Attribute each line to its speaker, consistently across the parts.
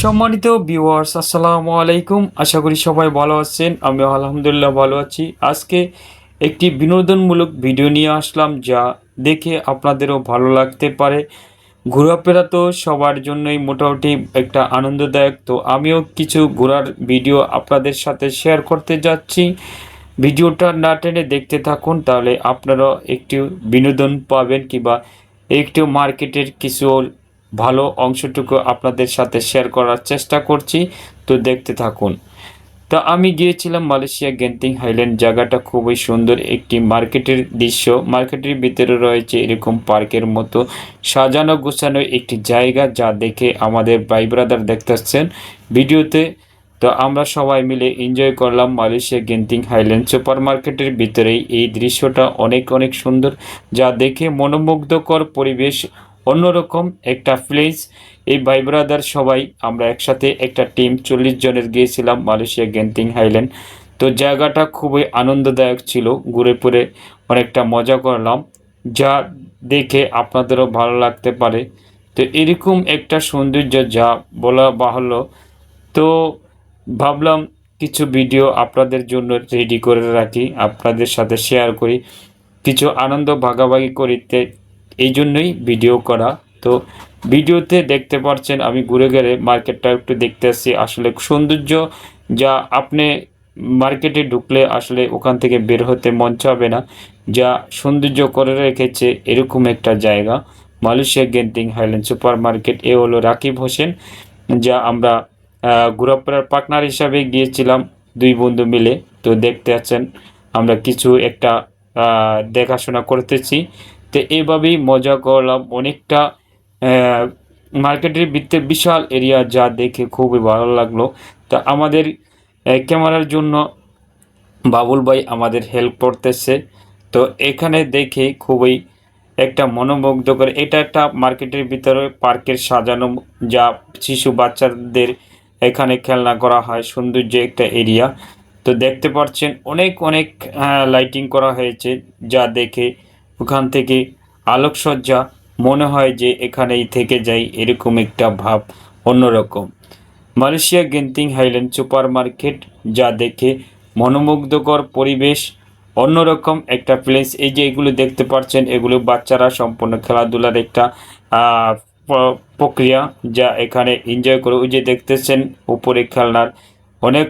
Speaker 1: সম্মানিত ভিউয়ার্স আসসালামু আলাইকুম। আশা করি সবাই ভালো আছেন আমি আলহামদুলিল্লাহ ভালো আছি। আজকে একটি বিনোদনমূলক ভিডিও নিয়ে আসলাম, যা দেখে আপনাদেরও ভালো লাগতে পারে। ঘোরাফেরা তো সবার জন্যই মোটামুটি একটা আনন্দদায়ক, তো আমিও কিছু ঘোরার ভিডিও আপনাদের সাথে শেয়ার করতে যাচ্ছি। ভিডিওটা না টেনে দেখতে থাকুন, তাহলে আপনারা একটু বিনোদন পাবেন, কিংবা একটু মার্কেটের কিছু ভালো অংশটুকু আপনাদের সাথে শেয়ার করার চেষ্টা করছি, তো দেখতে থাকুন। তো আমি গিয়েছিলাম মালয়েশিয়া গেন্টিং হাইল্যান্ড, জায়গাটা খুবই সুন্দর, একটি মার্কেটের দৃশ্য। মার্কেটের ভিতরে রয়েছে এরকম পার্কের মতো সাজানো গোছানো একটি জায়গা, যা দেখে আমাদের ভাই ব্রাদার দেখতেছেন ভিডিওতে। তো আমরা সবাই মিলে এনজয় করলাম মালয়েশিয়া গেন্টিং হাইল্যান্ড সুপার মার্কেটের ভিতরেই। এই দৃশ্যটা অনেক অনেক সুন্দর, যা দেখে মনোমুগ্ধকর পরিবেশ অন্যরকম একটা প্লেস এই ভাই ব্রাদার সবাই, আমরা একসাথে একটা টিম চল্লিশ জনের গিয়েছিলাম মালয়েশিয়া গেন্টিং হাইল্যান্ড তো জায়গাটা খুবই আনন্দদায়ক ছিল, ঘুরে পুরে অনেকটা মজা করলাম। যা দেখে আপনাদেরও ভালো লাগতে পারে। তো এরকম একটা সৌন্দর্য যা বলা বাহল্য। তো ভাবলাম কিছু ভিডিও আপনাদের জন্য রেডি করে রাখি, আপনাদের সাথে শেয়ার করি। কিছু আনন্দ ভাগাভাগি করিতে এই জন্যই ভিডিও করা। তো ভিডিওতে দেখতে পাচ্ছেন, আমি ঘুরে গেলে মার্কেটটা একটু দেখতে আসছি আসলে সৌন্দর্য যা আপনি মার্কেটে ঢুকলে আসলে ওখান থেকে বের হতে মন চাবে না। যা সৌন্দর্য করে রেখেছে এরকম একটা জায়গা। Malaysia Genting Highland super market এ হলো রাকিব হোসেন, যা আমরা ঘোরাফেরার পার্টনার হিসাবে গিয়েছিলাম দুই বন্ধু মিলে। তো দেখতে আছেন, আমরা কিছু একটা দেখাশোনা করতেছি। তো এভাবেই মজা করলাম। অনেকটা মার্কেটের ভিতরে বিশাল এরিয়া যা দেখে খুবই ভালো লাগল। তা আমাদের ক্যামেরার জন্য বাবুল ভাই আমাদের হেল্প করতেছে। তো এখানে দেখে খুবই একটা মনোমুগ্ধ করে এটা একটা মার্কেটের ভিতরে পার্কের সাজানো যা শিশু বাচ্চাদের এখানে খেলনা করা হয়, সৌন্দর্য একটা এরিয়া তো দেখতে পাচ্ছেন অনেক অনেক লাইটিং করা হয়েছে যা দেখে ওখান থেকে আলোকসজ্জা মনে হয় যে এখানেই থেকে যাই এরকম একটা ভাব, অন্যরকম। Malaysia Genting Highland super market যা দেখে মনোমুগ্ধকর পরিবেশ, অন্যরকম একটা প্লেস এই যে এগুলো দেখতে পাচ্ছেন, এগুলো বাচ্চারা সম্পূর্ণ খেলাধুলার একটা প্রক্রিয়া যা এখানে এনজয় করে। ওই যে দেখতেছেন উপরে খেলনার অনেক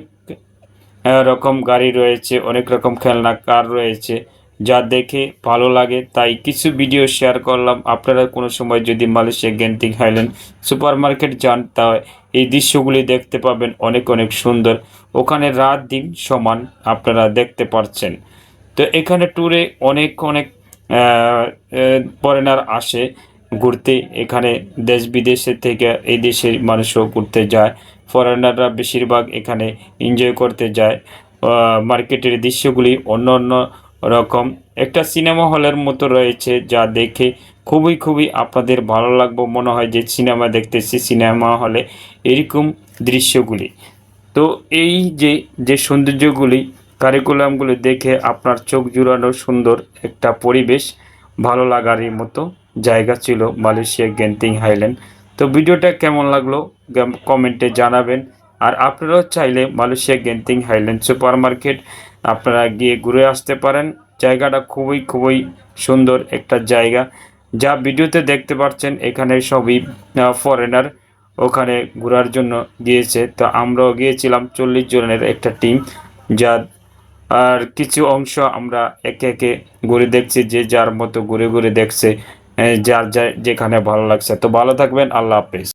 Speaker 1: রকম গাড়ি রয়েছে, অনেক রকম খেলনা কার রয়েছে। যা দেখে ভালো লাগে, তাই কিছু ভিডিও শেয়ার করলাম। আপনারা কোনো সময় যদি Malaysia Genting Highland super market যান তা এই দৃশ্যগুলি দেখতে পাবেন। অনেক অনেক সুন্দর। ওখানে রাত দিন সমান আপনারা দেখতে পাচ্ছেন তো এখানে ট্যুরে অনেক অনেক ফরেনার আসে ঘুরতে। এখানে দেশ বিদেশের থেকে এই দেশের মানুষও ঘুরতে যায়। ফরেনাররা বেশিরভাগ এখানে এনজয় করতে যায়। মার্কেটের দৃশ্যগুলি অন্য অন্য রকম। একটা সিনেমা হলের মতো রয়েছে যা দেখে খুবই খুবই আপনাদের ভালো লাগবে, মনে হয় যে সিনেমা দেখতেছি, সিনেমা হলে এরকম দৃশ্যগুলি। তো এই যে যে সৌন্দর্যগুলি কারিকুলামগুলি দেখে আপনার চোখ জুড়ানো সুন্দর একটা পরিবেশ, ভালো লাগারই মতো জায়গা ছিল মালয়েশিয়া গেন্টিং হাইল্যান্ড। তো ভিডিওটা কেমন লাগল? কমেন্টে জানাবেন। আর আপনারাও চাইলে Malaysia Genting Highland super market আপনারা গিয়ে ঘুরে আসতে পারেন। জায়গাটা খুবই খুবই সুন্দর একটা জায়গা। যা ভিডিওতে দেখতে পাচ্ছেন, এখানে সবই ফরেনার ওখানে ঘোরার জন্য গিয়েছে। তো আমরাও গিয়েছিলাম, চল্লিশ জনের একটা টিম যা, আর কিছু অংশ আমরা একে একে ঘুরে দেখছি, যে যার মতো ঘুরে ঘুরে দেখছে যার যা, যেখানে ভালো লাগছে। তো ভালো থাকবেন, আল্লাহ হাফেজ।